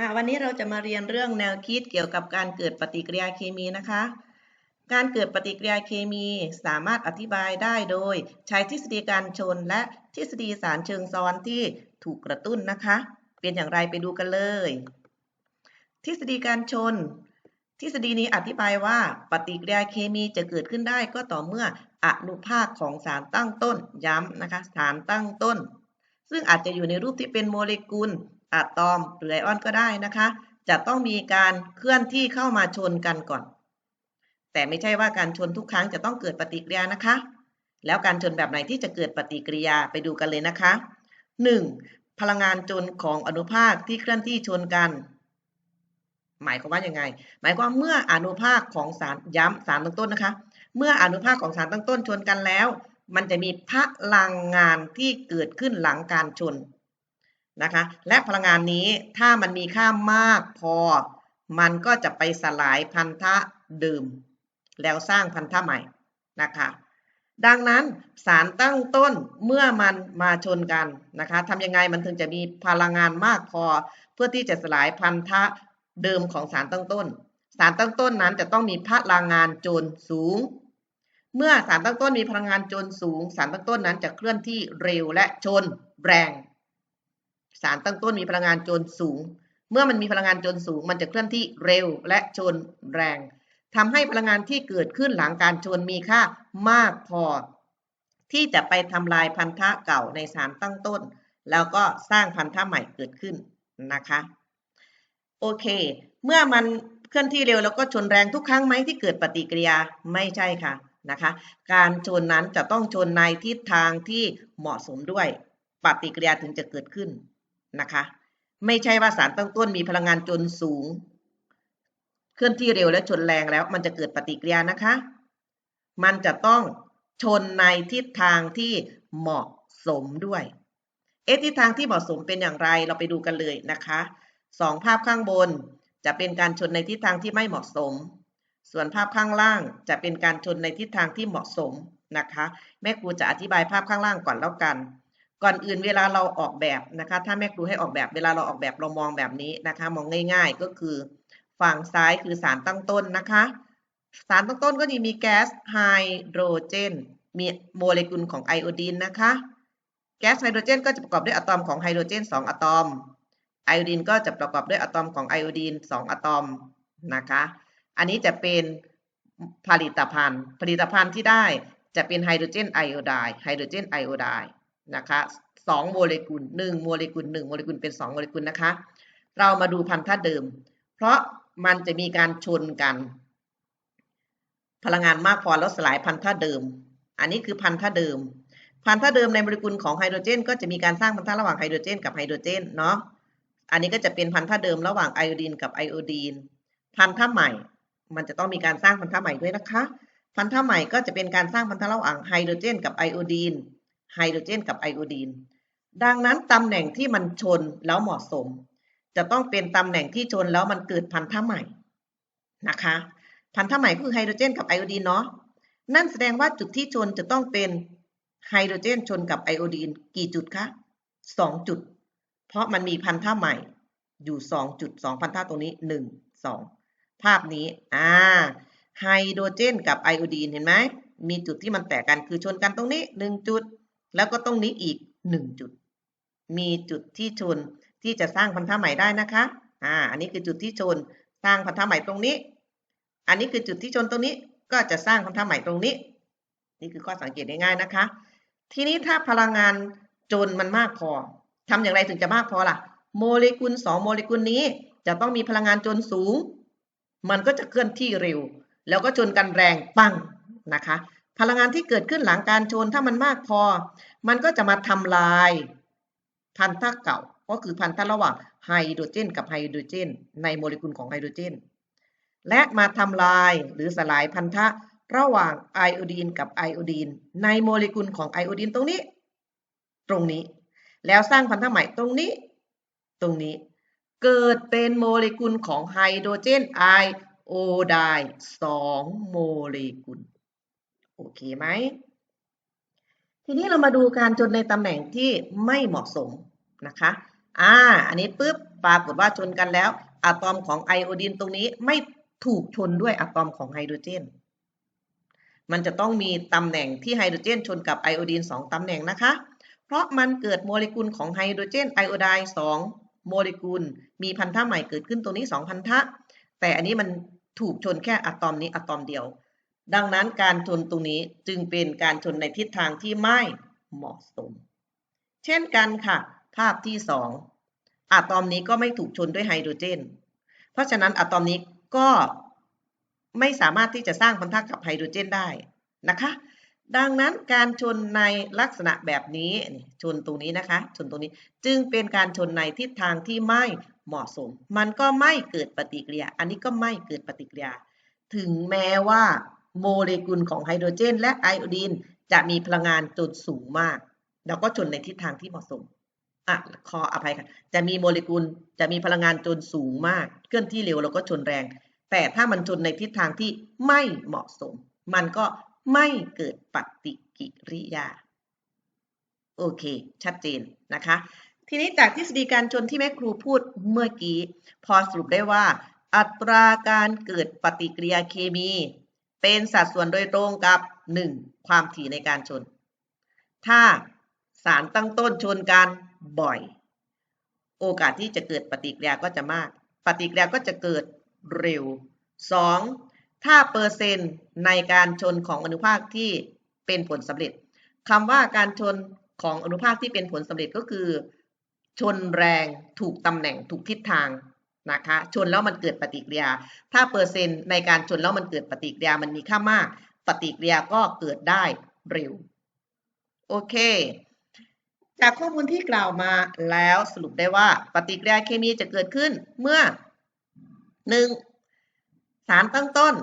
อ่าวันนี้เราจะมาเรียนเรื่องแนวคิดเกี่ยวกับการเกิดปฏิกิริยาเคมีนะคะ การเกิดปฏิกิริยาเคมีสามารถอธิบายได้โดย ใช้ทฤษฎีการชนและทฤษฎีสารเชิงซ้อนที่ถูกกระตุ้นนะคะ เป็นอย่างไรไปดูกันเลย ทฤษฎีการชน ทฤษฎีนี้อธิบายว่าปฏิกิริยาเคมีจะเกิดขึ้นได้ก็ต่อเมื่ออนุภาคของสารตั้งต้นย้ำนะคะสารตั้งต้น ซึ่งอาจจะอยู่ในรูปที่เป็นโมเลกุล อะตอมหรือไอออนก็ได้นะคะ จะต้องมีการเคลื่อนที่เข้ามาชนกันก่อน แต่ไม่ใช่ว่าการชนทุกครั้งจะต้องเกิดปฏิกิริยานะคะ แล้วการชนแบบไหนที่จะเกิดปฏิกิริยาไปดูกันเลยนะคะ 1. พลังงานจนของอนุภาคที่เคลื่อนที่ชนกัน หมายความว่ายังไง หมายความเมื่ออนุภาคของสารย้ำสารตั้งต้นนะคะ เมื่ออนุภาคของสารตั้งต้นชนกันแล้ว มันจะมีพลังงานที่เกิดขึ้นหลังการชน นะคะ และพลังงานนี้ถ้ามันมีค่ามากพอ มันก็จะไปสลายพันธะเดิม แล้วสร้างพันธะใหม่นะคะดังนั้นสารตั้งต้นเมื่อมันมาชนกันนะคะทำยังไงมันถึงจะมีพลังงานมากพอ เพื่อที่จะสลายพันธะเดิมของสารตั้งต้น สารตั้งต้นนั้นจะต้องมีพลังงานโจรสูง เมื่อสารตั้งต้นมีพลังงานโจรสูง สารตั้งต้นนั้นจะเคลื่อนที่เร็วและชนแรง สารตั้งต้นมีพลังงานโจรสูง เมื่อมันมีพลังงานโจรสูง มันจะเคลื่อนที่เร็วและชนแรงทำให้พลังงานที่เกิดขึ้นหลังการชนมีค่ามากพอ ที่จะไปทำลายพันธะเก่าในสารตั้งต้น แล้วก็สร้างพันธะใหม่เกิดขึ้นนะคะโอเค เมื่อมันเคลื่อนที่เร็วแล้วก็ชนแรงทุกครั้งไหมที่เกิดปฏิกิริยาไม่ใช่ค่ะนะคะการชนนั้นจะต้องชนในทิศทางที่เหมาะสมด้วย ปฏิกิริยาถึงจะเกิดขึ้น นะคะ ไม่ใช่ว่าสารตั้งต้นมีพลังงานจนสูง เคลื่อนที่เร็วและชนแรงแล้ว มันจะเกิดปฏิกิริยานะคะ มันจะต้องชนในทิศทางที่เหมาะสมด้วย เอทิศทางที่เหมาะสมเป็นอย่างไรเราไปดูกันเลยนะคะสองภาพข้างบนจะเป็นการชนในทิศทางที่ไม่เหมาะสม ส่วนภาพข้างล่างจะเป็นการชนในทิศทางที่เหมาะสมนะคะ แม่ครูจะอธิบายภาพข้างล่างก่อนแล้วกัน ก่อนอื่นเวลาเราออกแบบนะคะ ถ้าแม่ครูให้ออกแบบเวลาเราออกแบบเรามองแบบนี้นะคะ มองง่าย ๆ ก็คือฝั่งซ้ายคือสารตั้งต้นนะคะ สารตั้งต้นก็จะมีแก๊สไฮโดรเจน มีโมเลกุลของไอโอดีนนะคะ แก๊สไฮโดรเจนก็จะประกอบด้วยอะตอมของไฮโดรเจน 2 อะตอม ไอโอดีนก็จะประกอบด้วยอะตอมของไอโอดีน 2 อะตอมนะคะ อันนี้จะเป็นผลิตภัณฑ์ ผลิตภัณฑ์ที่ได้จะเป็นไฮโดรเจนไอโอไดไฮโดรเจนไอโอได นะคะสองโมเลกุลหนึ่งโมเลกุลหนึ่งโมเลกุลเป็นสองโมเลกุลนะคะ เรามาดูพันธะเดิม เพราะมันจะมีการชนกัน พลังงานมากพอแล้วสลายพันธะเดิม อันนี้คือพันธะเดิม พันธะเดิมในโมเลกุลของไฮโดรเจน ก็จะมีการสร้างพันธะระหว่างไฮโดรเจน กับไฮโดรเจนเนาะอันนี้ก็จะเป็นพันธะเดิมระหว่างไอโอดีนกับไอโอดีนพันธะใหม่ มันจะต้องมีการสร้างพันธะใหม่ด้วยนะคะ พันธะใหม่ก็จะเป็นการสร้างพันธะระหว่างไฮโดรเจน กับไอโอดีน ไฮโดรเจนกับไอโอดีน ดังนั้นตำแหน่งที่มันชนแล้วเหมาะสม จะต้องเป็นตำแหน่งที่ชนแล้วมันเกิดพันธะใหม่นะคะ พันธะใหม่คือไฮโดรเจนกับไอโอดีนเนาะ นั่นแสดงว่าจุดที่ชนจะต้องเป็นไฮโดรเจนชนกับไอโอดีนกี่จุดคะสองจุด เพราะมันมีพันธะใหม่อยู่สองจุดสองพันธะตรงนี้หนึ่งสองภาพนี้ อ่า ไฮโดรเจนกับไอโอดีนเห็นไหม มีจุดที่มันแตกกันคือชนกันตรงนี้หนึ่งจุด แล้วก็ตรงนี้อีก 1 จุด มีจุดที่ชนที่จะสร้างพันธะใหม่ได้นะคะ อ่า อันนี้คือจุดที่ชนสร้างพันธะใหม่ตรงนี้ อันนี้คือจุดที่ชนตรงนี้ ก็จะสร้างพันธะใหม่ตรงนี้ นี่คือข้อสังเกตง่ายๆนะคะ ทีนี้ถ้าพลังงานจนมันมากพอทำอย่างไรถึงจะมากพอล่ะ โมเลกุล 2 โมเลกุลนี้ จะต้องมีพลังงานจนสูง มันก็จะเคลื่อนที่เร็ว แล้วก็ชนกันแรงปังนะคะ พลังงานที่เกิดขึ้นหลังการชนถ้ามันมากพอ มันก็จะมาทำลายพันธะเก่า ก็คือพันธะระหว่างไฮโดรเจน กับไฮโดรเจน ในโมเลกุลของไฮโดรเจน และมาทำลายหรือสลายพันธะระหว่างไอโอดีนกับไอโอดีนในโมเลกุลของไอโอดีนตรงนี้ ตรงนี้ แล้วสร้างพันธะใหม่ตรงนี้ ตรงนี้ เกิดเป็นโมเลกุลของไฮโดรเจนไอโอไดสองโมเลกุล โอเคไหม ทีนี้เรามาดูการจนในตำแหน่งที่ไม่เหมาะสมนะคะ อ่า อันนี้ปุ๊บปรากฏว่าชนกันแล้ว อะตอมของไอโอดีนตรงนี้ไม่ถูกชนด้วยอะตอมของไฮโดรเจน มันจะต้องมีตำแหน่งที่ไฮโดรเจน ชนกับไอโอดีน2ตำแหน่งนะคะ เพราะมันเกิดโมเลกุลของไฮโดรเจนไอโอไดน์2โมเลกุล มีพันธะใหม่เกิดขึ้นตรงนี้ 2 พันธะ แต่อันนี้มันถูกชนแค่อะตอมนี้อะตอมเดียว ดังนั้นการชนตรงนี้จึงเป็นการชนในทิศทางที่ไม่เหมาะสม เช่นกันค่ะ ภาพที่2อะตอมนี้ก็ไม่ถูกชนด้วยไฮโดรเจน เพราะฉะนั้นอะตอมนี้ก็ไม่สามารถที่จะสร้างพันธะกับไฮโดรเจนได้นะคะ ดังนั้นการชนในลักษณะแบบนี้ชนตรงนี้นะคะ ชนตรงนี้จึงเป็นการชนในทิศทางที่ไม่เหมาะสม มันก็ไม่เกิดปฏิกิริยา อันนี้ก็ไม่เกิดปฏิกิริยา ถึงแม้ว่า โมเลกุลของไฮโดรเจน และไอโอดีนจะมีพลังงานจนสูงมากเราก็ชนในทิศทางที่เหมาะสมอะขออภัยค่ะ จะมีโมเลกุลจะมีพลังงานจนสูงมาก เคลื่อนที่เร็วเราก็ชนแรง แต่ถ้ามันชนในทิศทางที่ไม่เหมาะสม มันก็ไม่เกิดปฏิกิริยา โอเค ชัดเจนนะคะ ทีนี้จากทฤษฎีการชนที่แม่ครูพูดเมื่อกี้ พอสรุปได้ว่า อัตราการเกิดปฏิกิริยาเคมี เป็นสัดส่วนโดยตรงกับ 1. ความถี่ในการชน ถ้าสารตั้งต้นชนกันบ่อย โอกาสที่จะเกิดปฏิกิริยาก็จะมาก ปฏิกิริยาก็จะเกิดเร็ว 2. ถ้าเปอร์เซ็นต์ในการชนของอนุภาคที่เป็นผลสำเร็จคำว่าการชนของอนุภาคที่เป็นผลสำเร็จก็คือ ชนแรงถูกตำแหน่งถูกทิศทาง นะคะชนแล้วมันเกิดปฏิกิริยา ถ้าเปอร์เซ็นต์ในการชนแล้วมันเกิดปฏิกิริยามันมีค่ามาก ปฏิกิริยาก็เกิดได้เร็ว โอเค จากข้อมูลที่กล่าวมาแล้วสรุปได้ว่า ปฏิกิริยาเคมีจะเกิดขึ้นเมื่อ 1. สารตั้งต้น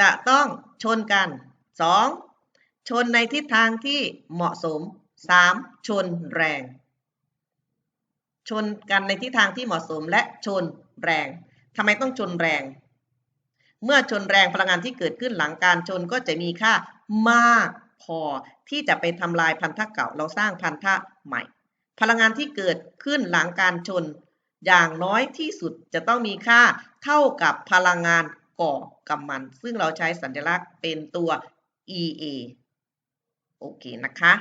จะต้องชนกัน 2. ชนในทิศทางที่เหมาะสม 3. ชนแรง ชนกันในทิศทางที่เหมาะสมและชน แรงทำไมต้องชนแรง เมื่อชนแรงพลังงานที่เกิดขึ้นหลังการชนก็จะมีค่ามากพอที่จะไปทำลายพันธะเก่า เราสร้างพันธะใหม่ พลังงานที่เกิดขึ้นหลังการชน อย่างน้อยที่สุดจะต้องมีค่าเท่ากับพลังงานก่อกำมัน ซึ่งเราใช้สัญลักษณ์เป็นตัว EA โอเคนะคะ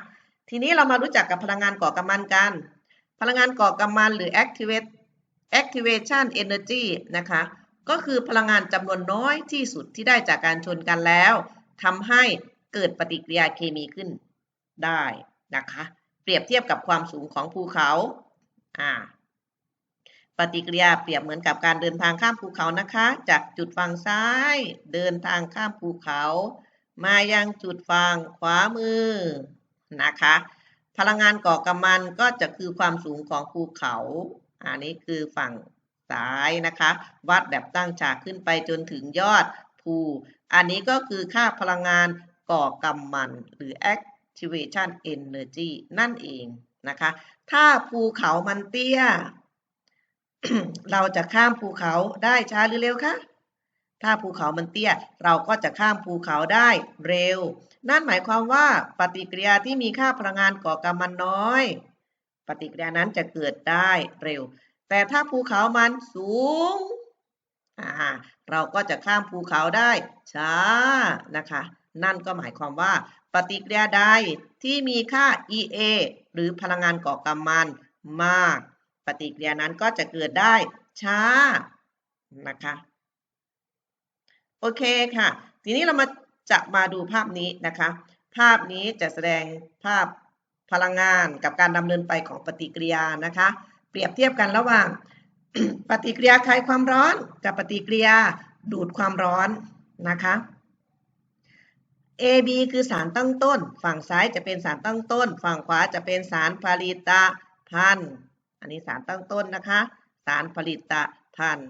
ทีนี้เรามารู้จักกับพลังงานก่อกำมันกัน พลังงานก่อกำมันหรือ activate activation energy นะคะก็คือพลังงานจำนวนน้อยที่สุดที่ได้จากการชนกันแล้วทำให้เกิดปฏิกิริยาเคมีขึ้นได้นะคะ เปรียบเทียบกับความสูงของภูเขาอ่าปฏิกิริยาเปรียบเหมือนกับการเดินทางข้ามภูเขานะคะ จากจุดฝั่งซ้าย เดินทางข้ามภูเขา มายังจุดฝั่งขวามือนะคะ พลังงานก่อกำมันก็จะคือความสูงของภูเขา อันนี้คือฝั่งซ้ายนะคะ วัดแบบตั้งฉากขึ้นไปจนถึงยอดภู อันนี้ก็คือค่าพลังงานก่อกำมันหรือ activation energy นั่นเองนะคะ ถ้าภูเขามันเตี้ย เราจะข้ามภูเขาได้ช้าหรือเร็วคะ ถ้าภูเขามันเตี้ย เราก็จะข้ามภูเขาได้เร็ว นั่นหมายความว่าปฏิกิริยาที่มีค่าพลังงานก่อกำมันน้อย ปฏิกิริยานั้นจะเกิดได้เร็ว แต่ถ้าภูเขามันสูง เราก็จะข้ามภูเขาได้ช้านะคะ นั่นก็หมายความว่า ปฏิกิริยาใดที่มีค่า EA หรือพลังงานก่อกำมันมาก ปฏิกิริยานั้นก็จะเกิดได้ช้านะคะ โอเคค่ะ ทีนี้เรามาจะมาดูภาพนี้นะคะ ภาพนี้จะแสดงภาพ พลังงานกับการดำเนินไปของปฏิกิริยานะคะ เปรียบเทียบกันระหว่างปฏิกิริยาคลายความร้อนกับปฏิกิริยาดูดความร้อนนะคะ AB คือสารตั้งต้น ฝั่งซ้ายจะเป็นสารตั้งต้น ฝั่งขวาจะเป็นสารผลิตภัณฑ์อันนี้สารตั้งต้นนะคะ สารผลิตภัณฑ์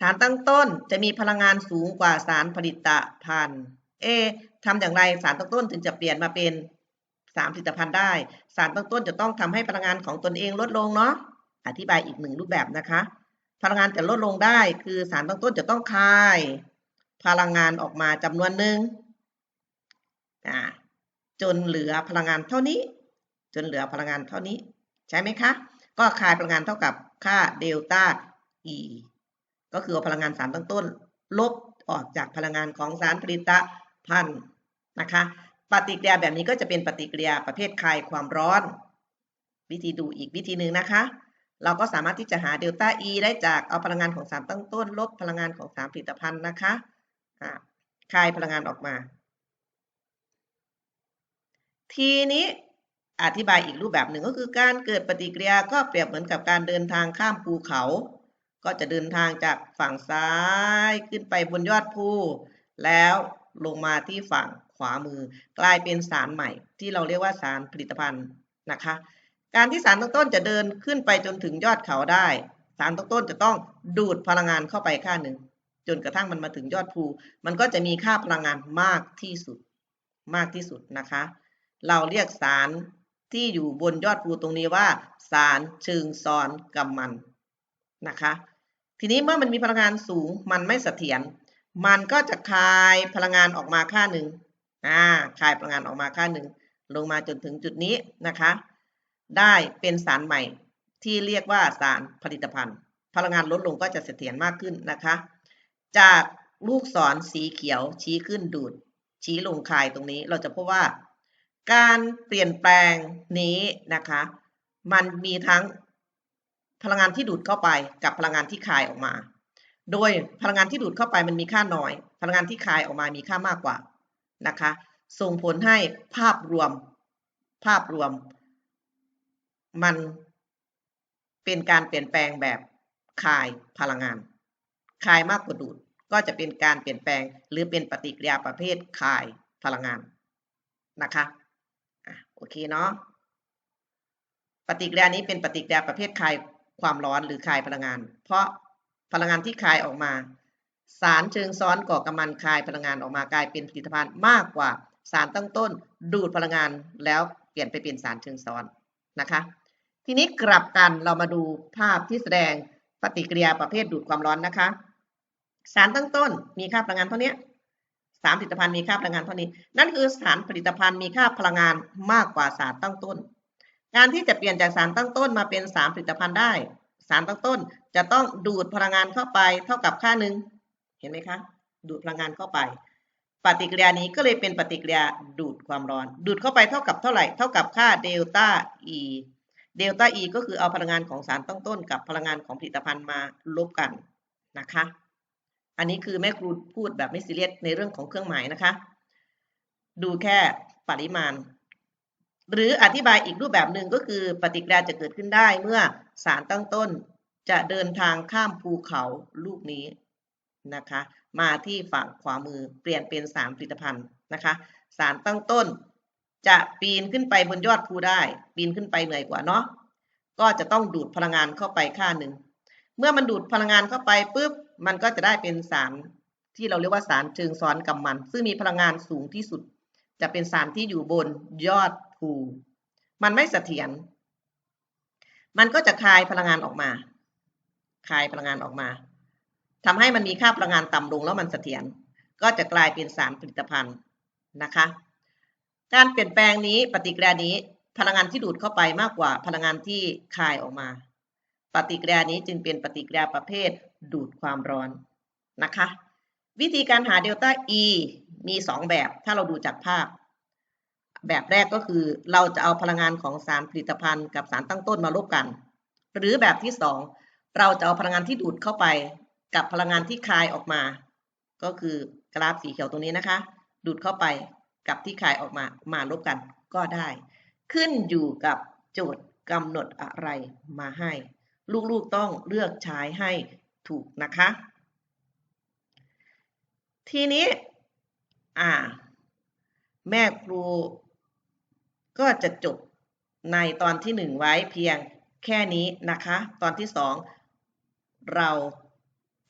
สารตั้งต้นจะมีพลังงานสูงกว่าสารผลิตภัณฑ์ เอทำอย่างไรสารตั้งต้นถึงจะเปลี่ยนมาเป็น สารผลิตภัณฑ์ได้ สารตั้งต้นจะต้องทำให้พลังงานของตนเองลดลงเนาะอธิบายอีกหนึ่งรูปแบบนะคะ พลังงานจะลดลงได้ คือสารตั้งต้นจะต้องคาย พลังงานออกมาจำนวนหนึ่งจนเหลือพลังงานเท่านี้ จนเหลือพลังงานเท่านี้ ใช่ไหมคะ ก็คายพลังงานเท่ากับค่าเดลต้า E ก็คือพลังงานสารตั้งต้น ลบออกจากพลังงานของสารผลิตภัณฑ์นะคะ ปฏิกิริยาแบบนี้ก็จะเป็นปฏิกิริยาประเภทคลายความร้อน วิธีดูอีกวิธีหนึ่งนะคะ เราก็สามารถที่จะหาเดลต้า E ได้จากเอาพลังงานของสารตั้งต้น ลบพลังงานของสารผลิตภัณฑ์นะคะคลายพลังงานออกมา ทีนี้อธิบายอีกรูปแบบหนึ่งก็คือการเกิดปฏิกิริยาก็เปรียบเหมือนกับการเดินทางข้ามภูเขา ก็จะเดินทางจากฝั่งซ้ายขึ้นไปบนยอดภูแล้วลงมาที่ฝั่ง ขวามือกลายเป็นสารใหม่ ที่เราเรียกว่าสารผลิตภัณฑ์นะคะ การที่สารตั้งต้นจะเดินขึ้นไปจนถึงยอดเขาได้ สารตั้งต้นจะต้องดูดพลังงานเข้าไปค่าหนึ่ง จนกระทั่งมันมาถึงยอดภู มันก็จะมีค่าพลังงานมากที่สุดมากที่สุดนะคะ เราเรียกสารที่อยู่บนยอดภูตรงนี้ว่า สารเชิงซ้อนกำมันนะคะ ทีนี้เมื่อมันมีพลังงานสูงมันไม่เสถียรมันก็จะคายพลังงานออกมาค่าหนึ่ง อ่าคายพลังงานออกมาค่าหนึ่งลงมาจนถึงจุดนี้นะคะ ได้เป็นสารใหม่ที่เรียกว่าสารผลิตภัณฑ์ พลังงานลดลงก็จะเสถียรมากขึ้นนะคะ จากลูกศรสีเขียวชี้ขึ้นดูด ชี้ลงคายตรงนี้เราจะพบว่า การเปลี่ยนแปลงนี้นะคะ มันมีทั้งพลังงานที่ดูดเข้าไปกับพลังงานที่คายออกมา โดยพลังงานที่ดูดเข้าไปมันมีค่าน้อย พลังงานที่คายออกมามีค่ามากกว่า นะคะ ส่งผลให้ภาพรวมภาพรวม มันเป็นการเปลี่ยนแปลงแบบคายพลังงาน คายมากกว่าดูด ก็จะเป็นการเปลี่ยนแปลงหรือเป็นปฏิกิริยาประเภทคายพลังงานนะคะโอเคเนาะ ปฏิกิริยานี้เป็นปฏิกิริยาประเภทคายความร้อนหรือคายพลังงาน เพราะพลังงานที่คายออกมา สารเชิงซ้อนก่อกำมันคายพลังงานออกมากลายเป็นผลิตภัณฑ์มากกว่าสารตั้งต้น ดูดพลังงานแล้วเปลี่ยนไปเป็นสารเชิงซ้อนนะคะ ทีนี้กลับกันเรามาดูภาพที่แสดงปฏิกิริยาประเภทดูดความร้อนนะคะ สารตั้งต้นมีค่าพลังงานเท่านี้สารผลิตภัณฑ์มีค่าพลังงานเท่านี้ นั่นคือสารผลิตภัณฑ์มีค่าพลังงานมากกว่าสารตั้งต้น การที่จะเปลี่ยนจากสารตั้งต้นมาเป็นสารผลิตภัณฑ์ได้ สารตั้งต้นจะต้องดูดพลังงานเข้าไปเท่ากับค่าหนึ่ง ห็นไหมคะดูดพลังงานเข้าไป ปฏิกิริยานี้ก็เลยเป็นปฏิกิริยาดูดความร้อน ดูดเข้าไปเท่ากับเท่าไหร่ เท่ากับค่าเดลต้า E เดลต้า E ก็คือเอาพลังงานของสารตั้งต้น กับพลังงานของผลิตภัณฑ์มาลบกันนะคะ อันนี้คือแม่ครูพูดแบบไม่ซีเรียสในเรื่องของเครื่องหมายนะคะ ดูแค่ปริมาณ หรืออธิบายอีกรูปแบบหนึ่งก็คือปฏิกิริยาจะเกิดขึ้นได้เมื่อสารตั้งต้น จะเดินทางข้ามภูเขาลูกนี้ นะคะ มาที่ฝั่งขวามือเปลี่ยนเป็นสารผลิตภัณฑ์นะคะ สารตั้งต้น จะปีนขึ้นไปบนยอดภูได้ ปีนขึ้นไปเหนื่อยกว่าเนาะก็จะต้องดูดพลังงานเข้าไปค่าหนึ่งเมื่อมันดูดพลังงานเข้าไปปุ๊บมันก็จะได้เป็นสารที่เราเรียกว่าสารเชิงซ้อนกำมัน ซึ่งมีพลังงานสูงที่สุด จะเป็นสารที่อยู่บนยอดภูมันไม่เสถียรมันก็จะคายพลังงานออกมา คายพลังงานออกมา ทำให้มันมีค่าพลังงานต่ำลงแล้วมันเสถียรก็จะกลายเป็นสารผลิตภัณฑ์นะคะ การเปลี่ยนแปลงนี้ปฏิกิริยานี้พลังงานที่ดูดเข้าไปมากกว่าพลังงานที่คายออกมา ปฏิกิริยานี้จึงเป็นปฏิกิริยาประเภทดูดความร้อนนะคะ วิธีการหาเดลต้า E มี 2 แบบถ้าเราดูจากภาพ แบบแรกก็คือเราจะเอาพลังงานของสารผลิตภัณฑ์กับสารตั้งต้นมาลบกัน หรือแบบที่ 2 เราจะเอาพลังงานที่ดูดเข้าไป กับพลังงานที่คายออกมา ก็คือกราฟสีเขียวตรงนี้นะคะ ดูดเข้าไปกับที่คายออกมามาลบกันก็ได้ ขึ้นอยู่กับโจทย์กำหนดอะไรมาให้ ลูกๆต้องเลือกใช้ให้ถูกนะคะ ทีนี้อ่า แม่ครูก็จะจบในตอนที่หนึ่งไว้เพียงแค่นี้นะคะ ตอนที่สองเรา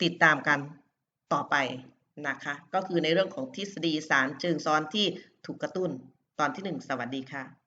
ติดตามกันต่อไปนะคะ ก็คือในเรื่องของทฤษฎีสารจึงซ้อนที่ถูกกระตุ้นตอนที่หนึ่งสวัสดีค่ะ